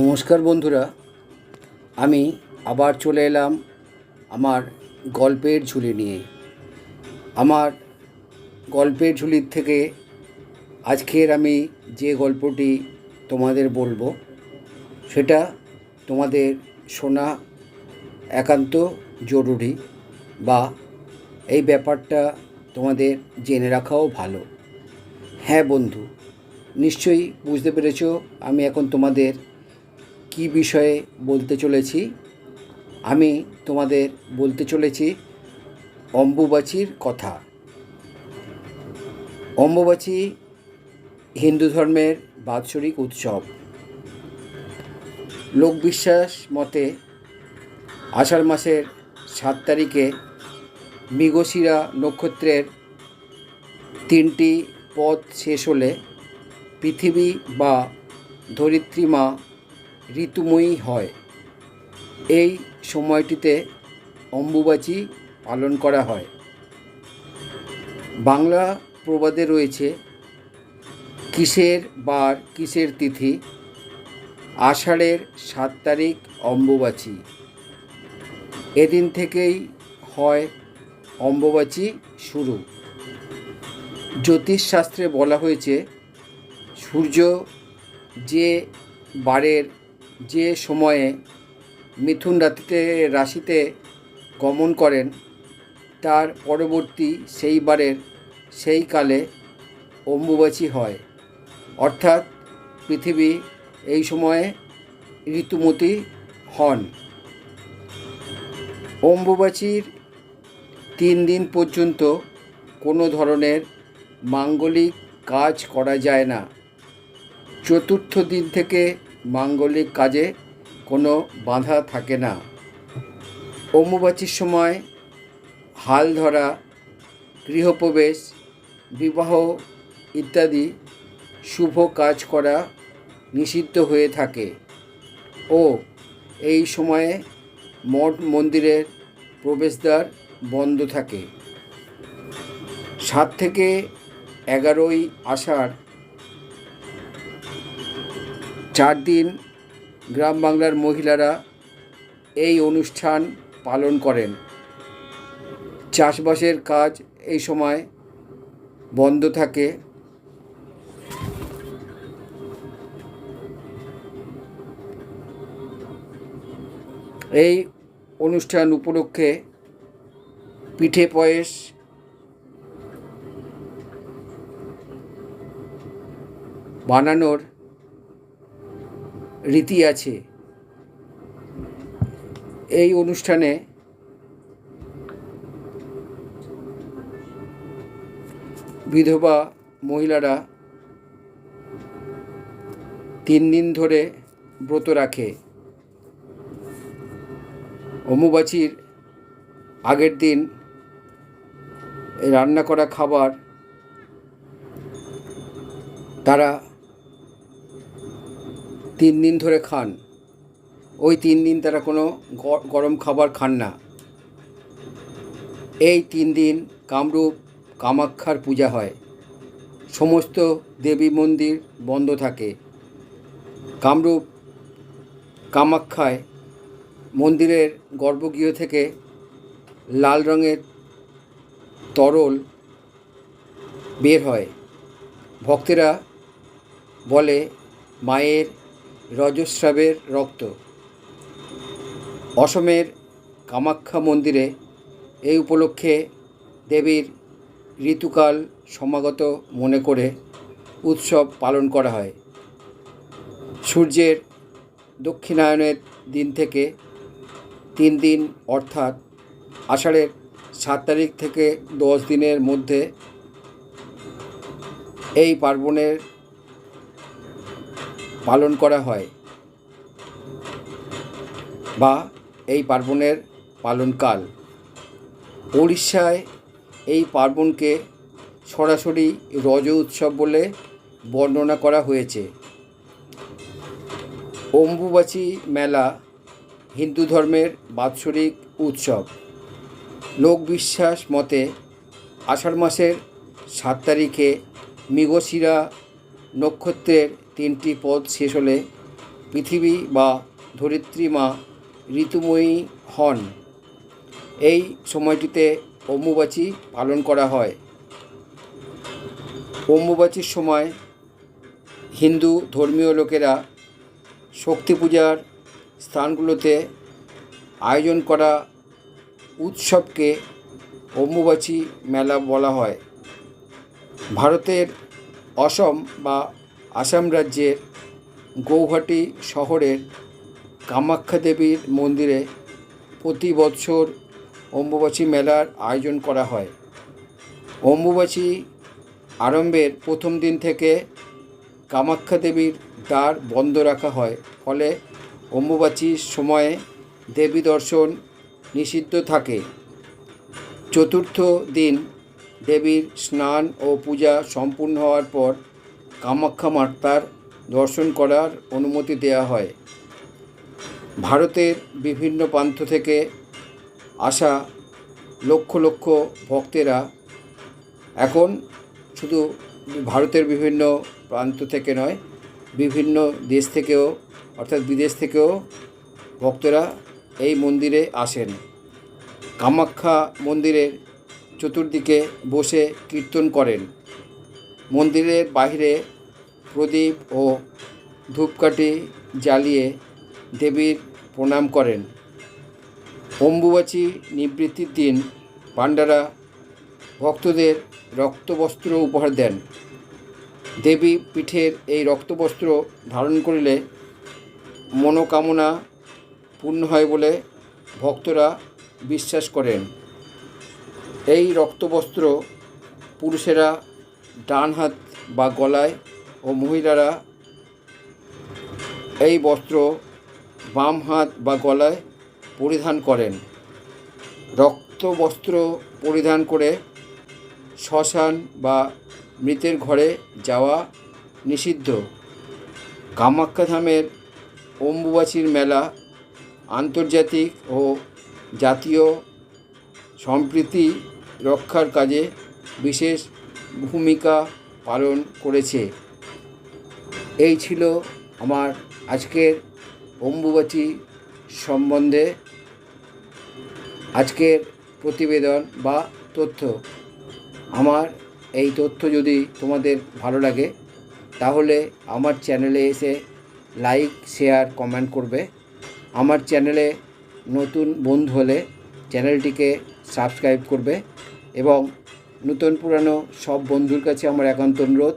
নমস্কার বন্ধুরা, আমি আবার চলে এলাম আমার গল্পের ঝুলি নিয়ে। আমার গল্পের ঝুলির থেকে আজকের আমি যে গল্পটি তোমাদের বলব, সেটা তোমাদের শোনা একান্ত জরুরি বা এই ব্যাপারটা তোমাদের জেনে রাখাও ভালো। হ্যাঁ বন্ধু, নিশ্চয়ই বুঝতে পেরেছ আমি এখন তোমাদের কি বিষয়ে বলতে চলেছি? আমি তোমাদের বলতে চলেছি অম্বুবাচীর কথা। অম্বুবাচী হিন্দু ধর্মের বাৎসরিক উৎসব। লোকবিশ্বাস মতে আষাঢ় মাসের সাত তারিখে মৃগশিরা নক্ষত্রের তিনটি পথ শেষ হলে পৃথিবী বা ধরিত্রী মা ঋতুময়ী হয়। এই সময়টিতে অম্বুবাচী পালন করা হয়। বাংলা প্রবাদে রয়েছে, কিসের বার কিসের তিথি? আষাঢ়ের সাত তারিখ অম্বুবাচী। এদিন থেকেই হয় অম্বুবাচী শুরু। জ্যোতিষশাস্ত্রে বলা হয়েছে, সূর্য যে বারের যে সময়ে মিথুন রাতিতে রাশিতে গমন করেন, তার পরবর্তী সেই বারের সেই কালে অম্বুবাচী হয়। অর্থাৎ পৃথিবী এই সময়ে ঋতুমতী হন। অম্বুবাচীর তিন দিন পর্যন্ত কোনো ধরনের মাঙ্গলিক কাজ করা যায় না। চতুর্থ দিন থেকে মাঙ্গলিক কাজে কোনো বাধা থাকে না। অম্বুবাচীর সময় হাল ধরা, গৃহপ্রবেশ, বিবাহ ইত্যাদি শুভ কাজ করা নিষিদ্ধ হয়ে থাকে ও এই সময়ে মঠ মন্দিরের প্রবেশদ্বার বন্ধ থাকে। সাত থেকে এগারোই আষাঢ় চার দিন গ্রাম বাংলার মহিলারা এই অনুষ্ঠান পালন করেন। চাষবাসের কাজ এই সময় বন্ধ থাকে। এই অনুষ্ঠান উপলক্ষে পিঠে পয়েস, বানানোর রীতি আছে। এই অনুষ্ঠানে বিধবা মহিলারা তিন দিন ধরে ব্রত রাখে। অম্বুবাচীর আগের দিন রান্না করা খাবার তারা তিন দিন ধরে খান। ওই তিন দিন তারা কোনো গরম খাবার খান না। এই তিন দিন কামরূপ কামাক্ষার পূজা হয়। সমস্ত দেবী মন্দির বন্ধ থাকে। কামরূপ কামাক্ষায় মন্দিরের গর্ভগৃহ থেকে লাল রঙের তরল বের হয়। ভক্তেরা বলে, মায়ের রজস্রাবের রক্ত। অসমের কামাখ্যা মন্দিরে এই উপলক্ষে দেবীর ঋতুকাল সমাগত মনে করে উৎসব পালন করা হয়। সূর্যের দক্ষিণায়নের দিন থেকে তিন দিন অর্থাৎ আষাঢ়ের সাত তারিখ থেকে দশ দিনের মধ্যে এই পার্বণের পালন করা হয় বা এই পার্বণের পালনকাল। উড়িষ্যায় এই পার্বণকে সরাসরি রজ উৎসব বলে বর্ণনা করা হয়েছে। অম্বুবাচী মেলা হিন্দু ধর্মের বাৎসরিক উৎসব। লোক বিশ্বাস মতে আষাঢ় মাসের সাত তারিখে মৃগশিরা নক্ষত্রের তিনটি পদ শেষ হলে পৃথিবী বা ধরিত্রী মা ঋতুময়ী হন। এই সময়টিতে অম্বুবাচী পালন করা হয়। অম্বুবাচীর সময় হিন্দু ধর্মীয় লোকেরা শক্তি পূজার স্থানগুলোতে আয়োজন করা উৎসবকে অম্বুবাচী মেলা বলা হয়। ভারতের অসম বা আসাম রাজ্যের গৌহাটি শহরের কামাখ্যা দেবীর মন্দিরে প্রতি বছর অম্বুবাচী মেলার আয়োজন করা হয়। অম্বুবাচী আরম্ভের প্রথম দিন থেকে কামাখ্যা দেবীর দ্বার বন্ধ রাখা হয়। ফলে অম্বুবাচীর সময়ে দেবী দর্শন নিষিদ্ধ থাকে। চতুর্থ দিন দেবীর স্নান ও পূজা সম্পূর্ণ হওয়ার পর কামাখ্যা মাতার দর্শন করার অনুমতি দেওয়া হয়। ভারতের বিভিন্ন প্রান্ত থেকে আসা লক্ষ লক্ষ ভক্তেরা এখন শুধু ভারতের বিভিন্ন প্রান্ত থেকে নয়, বিভিন্ন দেশ থেকেও, অর্থাৎ বিদেশ থেকেও ভক্তরা এই মন্দিরে আসেন। কামাখ্যা মন্দিরের চতুর্দিকে বসে কীর্তন করেন। মন্দিরের বাইরে প্রদীপ ও ধূপকাঠি জ্বালিয়ে দেবীর প্রণাম করেন। অম্বুবাচী নিবৃত্তির দিন পাণ্ডারা ভক্তদের রক্তবস্ত্র উপহার দেন। দেবী পীঠের এই রক্তবস্ত্র ধারণ করিলে মনোকামনা পূর্ণ হয় বলে ভক্তরা বিশ্বাস করেন। এই রক্তবস্ত্র পুরুষেরা ডান হাত বা গলায় ও মহিলারা এই বস্ত্র বাম হাত বা গলায় পরিধান করেন। রক্ত বস্ত্র পরিধান করে শ্মশান বা মৃতের ঘরে যাওয়া নিষিদ্ধ। কামাখ্যা ধামের অম্বুবাচীর মেলা আন্তর্জাতিক ও জাতীয় সম্প্রীতি রক্ষার কাজে বিশেষ ভূমিকা পালন করেছে। এই ছিল আমার আজকের অম্বুবাচী সম্বন্ধে আজকের প্রতিবেদন বা তথ্য। আমার এই তথ্য যদি তোমাদের ভালো লাগে, তাহলে আমার চ্যানেলে এসে লাইক, শেয়ার, কমেন্ট করবে। আমার চ্যানেলে নতুন বন্ধু হলে চ্যানেলটিকে সাবস্ক্রাইব করবে এবং নতুন পুরানো সব বন্ধুর কাছে আমার একান্ত অনুরোধ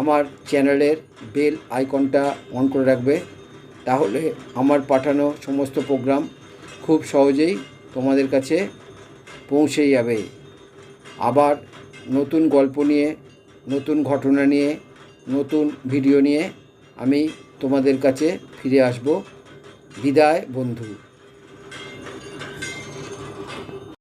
আমার চ্যানেলের বেল আইকনটা অন করে রাখবে। তাহলে আমার পাঠানো সমস্ত প্রোগ্রাম খুব সহজেই তোমাদের কাছে পৌঁছে যাবে। আবার নতুন গল্প নিয়ে, নতুন ঘটনা নিয়ে, নতুন ভিডিও নিয়ে আমি তোমাদের কাছে ফিরে আসব। বিদায়, বন্ধু।